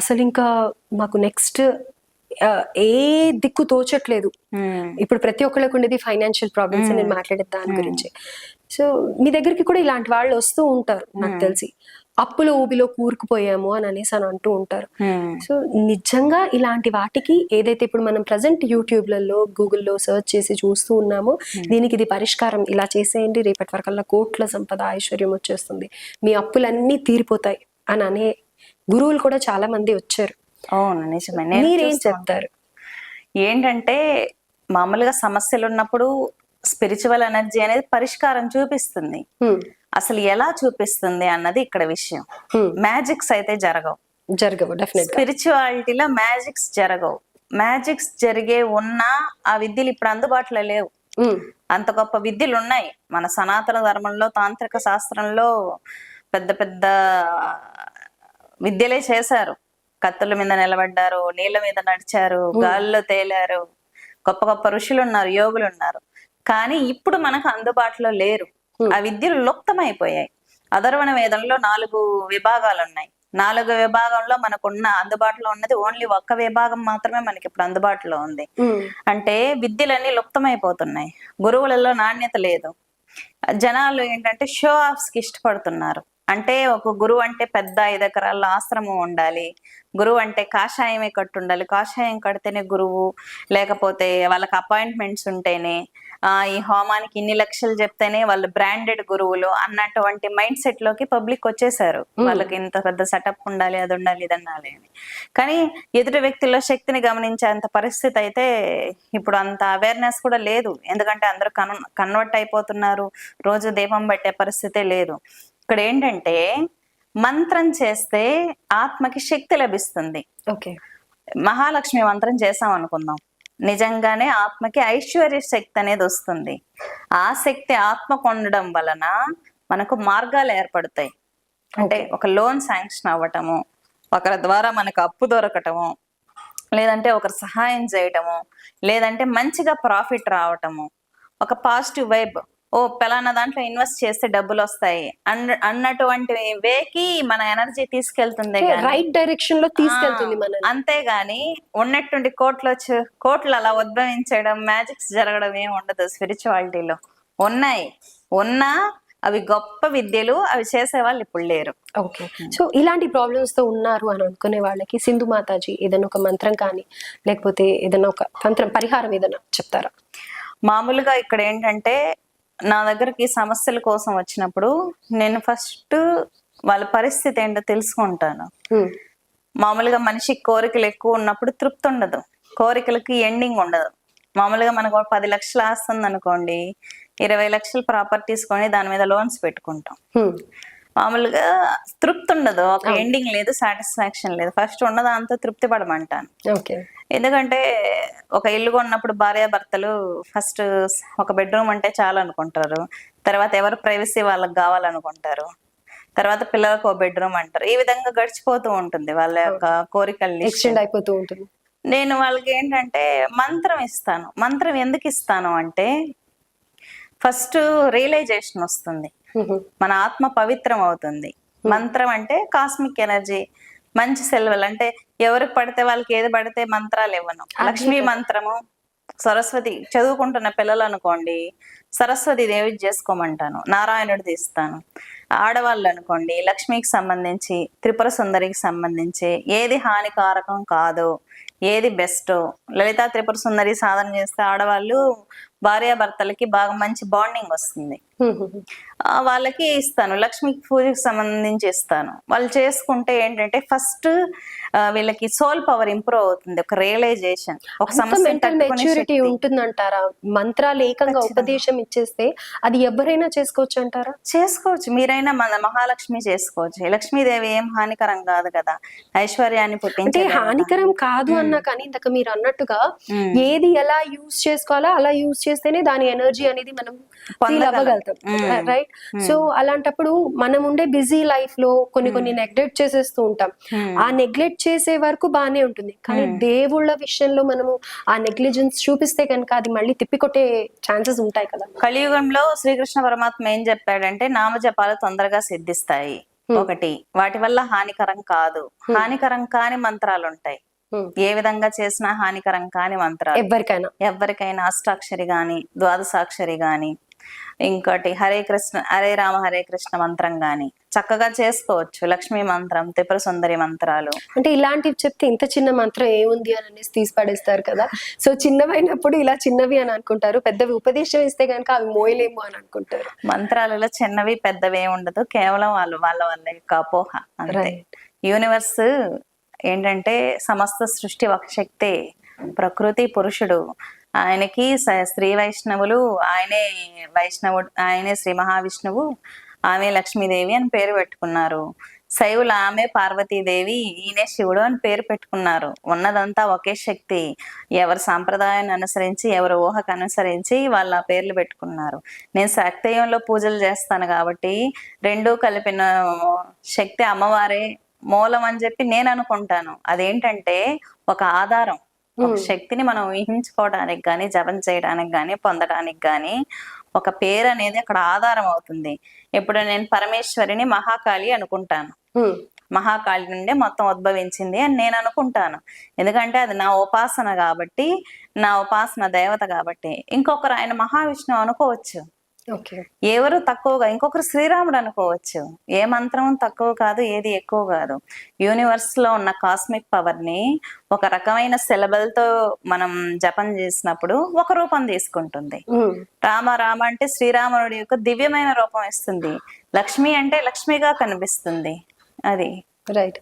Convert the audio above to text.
అసలు ఇంకా మాకు నెక్స్ట్ ఏ దిక్కు తోచట్లేదు. ఇప్పుడు ప్రతి ఒక్కళ్ళకి ఉండేది ఫైనాన్షియల్ ప్రాబ్లమ్స్ నేను మాట్లాడే దాని గురించి. సో మీ దగ్గరికి కూడా ఇలాంటి వాళ్ళు వస్తూ ఉంటారు నాకు తెలిసి. అప్పుల ఊబిలో కూరుకుపోయాము అని అనేసి అని అంటూ ఉంటారు. సో నిజంగా ఇలాంటి వాటికి ఏదైతే ఇప్పుడు మనం ప్రజెంట్ యూట్యూబ్లలో గూగుల్లో సెర్చ్ చేసి చూస్తూ ఉన్నామో దీనికి ఇది పరిష్కారం. ఇలా చేసేయండి రేపటి వరకల్లా కోట్ల సంపద ఐశ్వర్యం వచ్చేస్తుంది. మీ అప్పులన్నీ తీరిపోతాయి అని అనే గురువులు కూడా చాలా మంది వచ్చారు. అవును నిజమే. మీరేం చెప్తారు? ఏంటంటే మామూలుగా సమస్యలు ఉన్నప్పుడు స్పిరిచువల్ ఎనర్జీ అనేది పరిష్కారం చూపిస్తుంది. అసలు ఎలా చూపిస్తుంది అన్నది ఇక్కడ విషయం. మ్యాజిక్స్ అయితే జరగవు. జరగవు స్పిరిచువాలిటీలో మ్యాజిక్స్ జరగవు. మ్యాజిక్స్ జరిగే ఉన్నా ఆ విద్యలు ఇప్పుడు అందుబాటులో లేవు. అంత గొప్ప విద్యలు ఉన్నాయి మన సనాతన ధర్మంలో తాంత్రిక శాస్త్రంలో పెద్ద పెద్ద విద్యలే చేశారు. కత్తుల మీద నిలబడ్డారు నీళ్ళ మీద నడిచారు గాల్లో తేలారు గొప్ప గొప్ప ఋషులు ఉన్నారు యోగులు ఉన్నారు కానీ ఇప్పుడు మనకు అందుబాటులో లేరు. ఆ విద్యలు లుప్తమైపోయాయి. అధర్వణ వేదంలో నాలుగు విభాగాలు ఉన్నాయి నాలుగు విభాగంలో మనకున్న అందుబాటులో ఉన్నది ఓన్లీ ఒక్క విభాగం మాత్రమే మనకి ఇప్పుడు అందుబాటులో ఉంది. అంటే విద్యలన్నీ లుప్తమైపోతున్నాయి. గురువులలో నాణ్యత లేదు. జనాలు ఏంటంటే షో ఆఫ్స్కి ఇష్టపడుతున్నారు. అంటే ఒక గురువు అంటే పెద్ద ఐదు ఎకరాల ఆశ్రమం ఉండాలి. గురువు అంటే కాషాయమే కట్టు ఉండాలి కాషాయం కడితేనే గురువు లేకపోతే వాళ్ళకి అపాయింట్మెంట్స్ ఉంటేనే ఆ ఈ హోమానికి ఇన్ని లక్షలు చెప్తేనే వాళ్ళు బ్రాండెడ్ గురువులు అన్నటువంటి మైండ్ సెట్లోకి పబ్లిక్ వచ్చేసారు. వాళ్ళకి ఇంత పెద్ద సెటప్ ఉండాలి అది ఉండాలి ఇది అని. కానీ ఎదుటి వ్యక్తుల్లో శక్తిని గమనించేంత పరిస్థితి అయితే ఇప్పుడు అంత అవేర్నెస్ కూడా లేదు. ఎందుకంటే అందరూ కన్ కన్వర్ట్ అయిపోతున్నారు. రోజు దీపం పెట్టే పరిస్థితే లేదు. ఇక్కడ ఏంటంటే మంత్రం చేస్తే ఆత్మకి శక్తి లభిస్తుంది. ఓకే. మహాలక్ష్మి మంత్రం చేసాం అనుకుందాం నిజంగానే ఆత్మకి ఐశ్వర్య శక్తి అనేది వస్తుంది. ఆ శక్తి ఆత్మకు ఉండడం వలన మనకు మార్గాలు ఏర్పడతాయి. అంటే ఒక లోన్ శాంక్షన్ అవ్వటము ఒకరి ద్వారా మనకు అప్పు దొరకటము లేదంటే ఒకరు సహాయం చేయటము లేదంటే మంచిగా ప్రాఫిట్ రావటము ఒక పాజిటివ్ వైబ్ ఓ పలానా దాంట్లో ఇన్వెస్ట్ చేస్తే డబ్బులు వస్తాయి. అన్న అన్నటువంటి వేకి మన ఎనర్జీ తీసుకెళ్తుంది రైట్ డైరెక్షన్లో తీసుకెళ్తుంది అంతేగాని ఉన్నట్టుండి కోట్లు వచ్చి కోట్లు అలా ఉద్భవించడం మ్యాజిక్స్ జరగడం ఏమి ఉండదు స్పిరిచువాలిటీలో ఉన్నాయి. ఉన్నా అవి గొప్ప విద్యలు అవి చేసే వాళ్ళు ఇప్పుడు లేరు. ఓకే. సో ఇలాంటి ప్రాబ్లమ్స్తో ఉన్నారు అని అనుకునే వాళ్ళకి సింధు మాతాజీ ఏదైనా ఒక మంత్రం కానీ లేకపోతే ఏదైనా ఒక తంత్రం పరిహారం ఏదైనా చెప్తారా? మామూలుగా ఇక్కడ ఏంటంటే నా దగ్గరికి సమస్యల కోసం వచ్చినప్పుడు నేను ఫస్ట్ వాళ్ళ పరిస్థితి ఏంటో తెలుసుకుంటాను. మామూలుగా మనిషికి కోరికలు ఎక్కువ ఉన్నప్పుడు తృప్తి ఉండదు. కోరికలకి ఎండింగ్ ఉండదు. మామూలుగా మనకు పది లక్షలు ఆస్తుంది అనుకోండి ఇరవై లక్షలు ప్రాపర్టీస్ కొని దాని మీద లోన్స్ పెట్టుకుంటాం. మామూలుగా తృప్తి ఉండదు. ఒక ఎండింగ్ లేదు సాటిస్ఫాక్షన్ లేదు. ఫస్ట్ ఉన్నదాంతో తృప్తి పడమంటాను. ఎందుకంటే ఒక ఇల్లు కొన్నప్పుడు భార్యాభర్తలు ఫస్ట్ ఒక బెడ్రూమ్ అంటే చాలు అనుకుంటారు. తర్వాత ఎవరు ప్రైవసీ వాళ్ళకి కావాలనుకుంటారు. తర్వాత పిల్లలకు ఒక బెడ్రూమ్ అంటారు. ఈ విధంగా గడిచిపోతూ ఉంటుంది వాళ్ళ యొక్క కోరికల్ని ఎక్స్టెండ్ అయిపోతూ ఉంటుంది. నేను వాళ్ళకి ఏంటంటే మంత్రం ఇస్తాను. మంత్రం ఎందుకు ఇస్తాను అంటే ఫస్ట్ రియలైజేషన్ వస్తుంది. మన ఆత్మ పవిత్రం అవుతుంది. మంత్రం అంటే కాస్మిక్ ఎనర్జీ మంచి సెలవులు అంటే ఎవరికి పడితే వాళ్ళకి ఏది పడితే మంత్రాలు ఇవ్వను. లక్ష్మీ మంత్రము సరస్వతి చదువుకుంటున్న పిల్లలు అనుకోండి సరస్వతి దేవి చేసుకోమంటాను నారాయణుడిది ఇస్తాను ఆడవాళ్ళు అనుకోండి లక్ష్మికి సంబంధించి త్రిపుర సుందరికి సంబంధించి ఏది హానికారకం కాదు ఏది బెస్ట్ లలితా త్రిపుర సుందరి సాధన చేస్తే ఆడవాళ్ళు భార్యాభర్తలకి బాగా మంచి బాండింగ్ వస్తుంది. వాళ్ళకి ఇస్తాను. లక్ష్మికి పూజకి సంబంధించి ఇస్తాను. వాళ్ళు చేసుకుంటే ఏంటంటే ఫస్ట్ వీళ్ళకి సోల్ పవర్ ఇంప్రూవ్ అవుతుంది. ఒక రియలైజేషన్. ఒక మెచ్యూరిటీ ఉంటుందంటారా? మంత్రాలు ఏకంగా ఉపదేశం ఇచ్చేస్తే అది ఎవరైనా చేసుకోవచ్చు అంటారా? చేసుకోవచ్చు. మీరైనా మన మహాలక్ష్మి చేసుకోవచ్చు. లక్ష్మీదేవి ఏం హానికరం కాదు కదా. ఐశ్వర్యాన్ని పుట్టించే హానికరం కాదు అన్నా కానీ ఇంతక మీరు అన్నట్టుగా ఏది ఎలా యూజ్ చేసుకోవాలో అలా యూజ్ చేస్తేనే దాని ఎనర్జీ అనేది మనం ఫీల్. అవ్వగలుగుతాం. రైట్ సో అలాంటప్పుడు మనం ఉండే బిజీ లైఫ్లో కొన్ని కొన్ని నెగ్లెక్ట్ చేసేస్తూ ఉంటాం. ఆ నెగ్లెక్ట్ చేసే వరకు బానే ఉంటుంది. కానీ దేవుళ్ళ విషయంలో మనము ఆ నెగ్లిజెన్స్ చూపిస్తే కనుక అది మళ్ళీ తిప్పికొట్టే ఛాన్సెస్ ఉంటాయి కదా. కలియుగంలో శ్రీకృష్ణ పరమాత్మ ఏం చెప్పాడంటే నామజపాలు తొందరగా సిద్ధిస్తాయి. ఒకటి. వాటి వల్ల హానికరం కాదు. హానికరం కాని మంత్రాలు ఉంటాయి. ఏ విధంగా చేసినా హానికరం కాని మంత్రాలు. ఎవరికైనా ఎవరికైనా అష్టాక్షరి గాని ద్వాదశాక్షరి గాని ఇంకోటి హరే కృష్ణ హరే రామ హరే కృష్ణ మంత్రం గాని చక్కగా చేసుకోవచ్చు. లక్ష్మీ మంత్రం త్రిపుర సుందరి మంత్రాలు. అంటే ఇలాంటివి చెప్తే ఇంత చిన్న మంత్రం ఏముంది అని అనేసి తీసి పడేస్తారు కదా. సో చిన్నవైనప్పుడు ఇలా చిన్నవి అని అనుకుంటారు. పెద్దవి ఉపదేశం ఇస్తే గనుక అవి మోయలేము అని అనుకుంటారు. మంత్రాలలో చిన్నవి పెద్దవి ఏమి ఉండదు. కేవలం వాళ్ళు వాళ్ళ వాళ్ళ యొక్క అపోహ యూనివర్స్ ఏంటంటే సమస్త సృష్టి ఒక శక్తే ప్రకృతి పురుషుడు. ఆయనకి శ్రీ వైష్ణవులు ఆయనే వైష్ణవుడు ఆయనే శ్రీ మహావిష్ణువు ఆమె లక్ష్మీదేవి అని పేరు పెట్టుకున్నారు. శైవులు ఆమె పార్వతీదేవి ఈయనే శివుడు అని పేరు పెట్టుకున్నారు. ఉన్నదంతా ఒకే శక్తి. ఎవరి సాంప్రదాయాన్ని అనుసరించి ఎవరి ఊహకు అనుసరించి వాళ్ళ ఆ పేర్లు పెట్టుకున్నారు. నేను శక్తయంలో పూజలు చేస్తాను కాబట్టి రెండూ కలిపిన శక్తి అమ్మవారే మూలం అని చెప్పి నేను అనుకుంటాను. అదేంటంటే ఒక ఆధారం ఒక శక్తిని మనం ఊహించుకోవడానికి గాని జపం చేయడానికి గాని పొందడానికి గాని ఒక పేరు అనేది అక్కడ ఆధారం అవుతుంది. ఇప్పుడు నేను పరమేశ్వరిని మహాకాళి అనుకుంటాను. మహాకాళి నుండే మొత్తం ఉద్భవించింది అని నేను అనుకుంటాను. ఎందుకంటే అది నా ఉపాసన కాబట్టి నా ఉపాసన దేవత కాబట్టి. ఇంకొకరు ఆయన మహావిష్ణువు అనుకోవచ్చు. ఎవరు తక్కువగా ఇంకొకరు శ్రీరాముడు అనుకోవచ్చు. ఏ మంత్రం తక్కువ కాదు ఏది ఎక్కువ కాదు. యూనివర్స్లో ఉన్న కాస్మిక్ పవర్ని ఒక రకమైన syllable తో మనం జపం చేసినప్పుడు ఒక రూపం తీసుకుంటుంది. రామ రామ అంటే శ్రీరాముడి యొక్క దివ్యమైన రూపం ఇస్తుంది. లక్ష్మి అంటే లక్ష్మిగా కనిపిస్తుంది. అది. రైట్